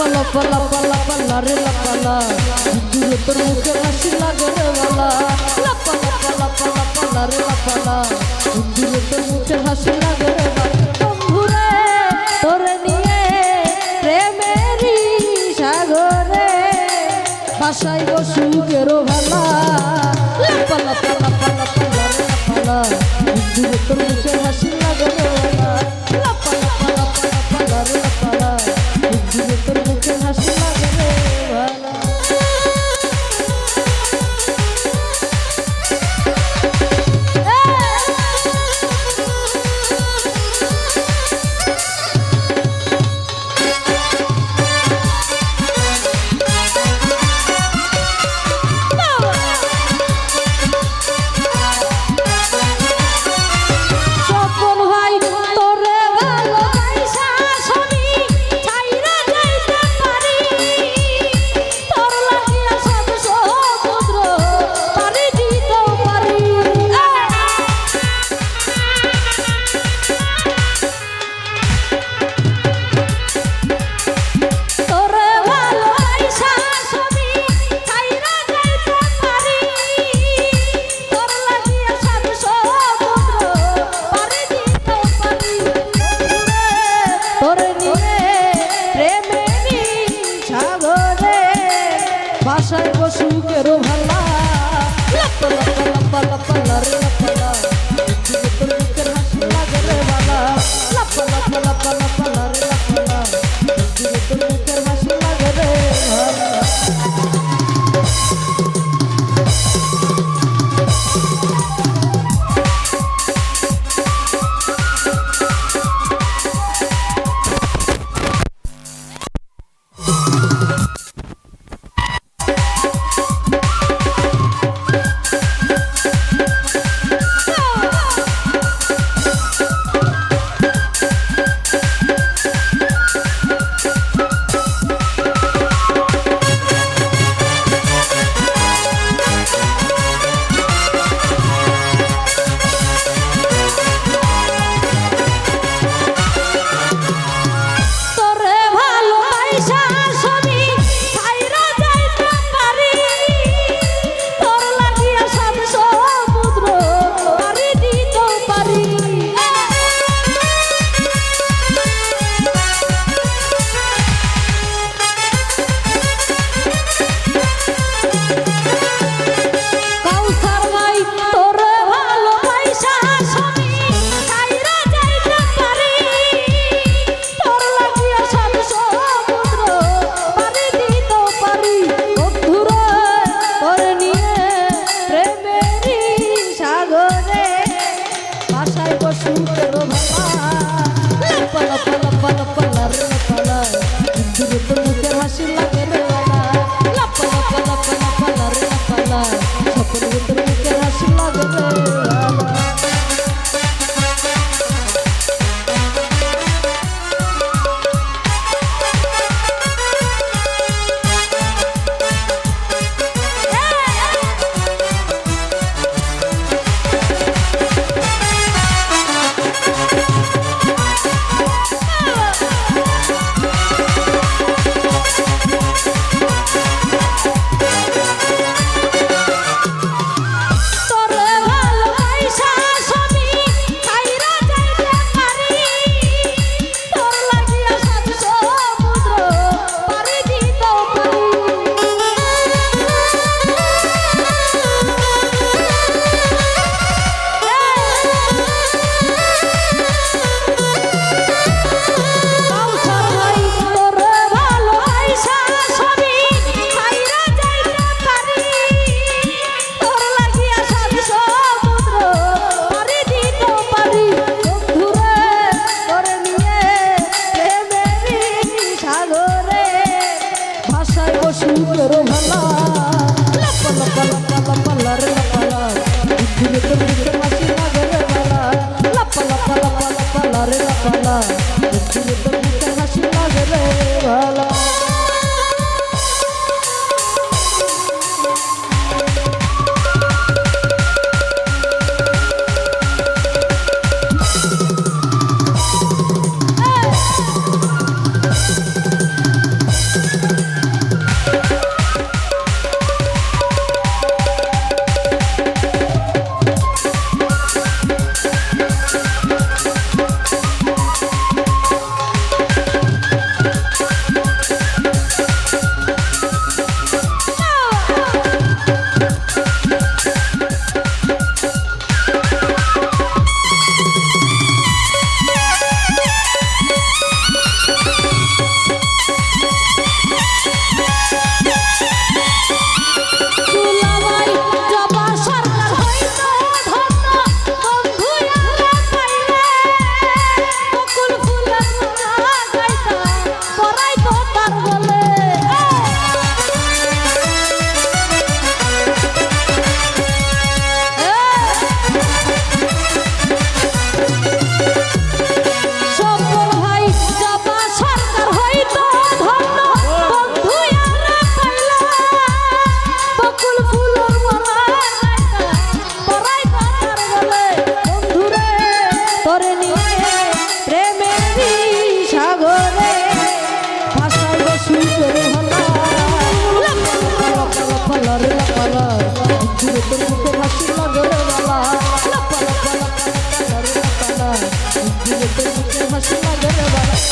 লাপা লাপা লাপা লাপা লারে লাপা লা দূরে তোর মুখে হাসি লাগে রে বালা। লাপা লাপা লাপা লাপা লারে লাপা লা দূরে তোর মুখে হাসি লাগে রে বালা। বন্ধুরে, তোরে নিয়ে প্রেমেরি সাগরে ভাষাই বসুকেরো ভালা। লাপা লাপা লাপা লাপা লারে লাপা লা দূরে তোর আশায় বসুকেরও ভালা love.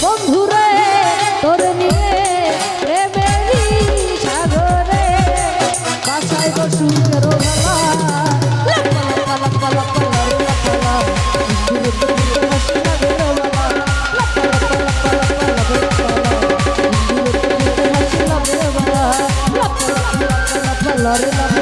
বন্ধুরে তোর নিয়ে সাগরে বাসায় বসুর la la la